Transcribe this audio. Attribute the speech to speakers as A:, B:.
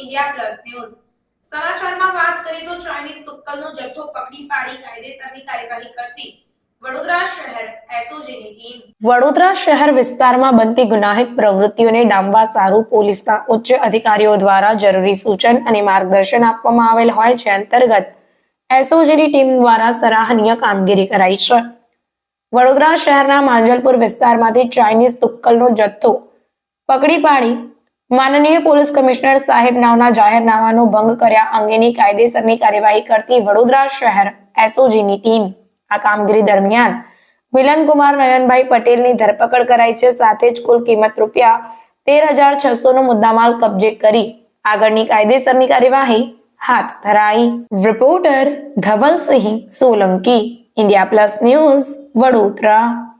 A: India plus news સમાચારમાં વાત કરીએ તો ચાઇનીઝ તુક્કલનો જથ્થો પકડી પાડી કાયદેસરની કાર્યવાહી કરતી વડોદરા શહેર
B: વિસ્તારમાં બનતી ગુનાહિત પ્રવૃત્તિઓને ડામવા સારું પોલીસના ઉચ્ચ અધિકારીઓ દ્વારા જરૂરી સૂચન અને માર્ગદર્શન આપવામાં આવેલ હોય છે અંતર્ગત એસઓજીની ટીમ દ્વારા સરાહનીય કામગીરી કરાઈ છે. વડોદરા શહેરના માંજલપુર વિસ્તારમાંથી ચાઇનીઝ તુક્કલનો જથ્થો પકડી પાડી માનનીય પોલીસ કમિશનર સાહેબ નાવના જાહેરનામાનો ભંગ કર્યા અંગેની કાયદેસરની કાર્યવાહી કરતી વડોદરા શહેર એસઓજીની ટીમ આ કામગીરી દરમિયાન મિલનકુમાર નયનભાઈ પટેલની ધરપકડ કરાઈ છે. સાથે જ કુલ કિંમત રૂપિયા તેર હજાર છસો નો મુદ્દામાલ કબજે કરી આગળની કાયદેસરની કાર્યવાહી હાથ ધરાઈ. Reporter Dhavalsinh Solanki, India plus news Vadodara.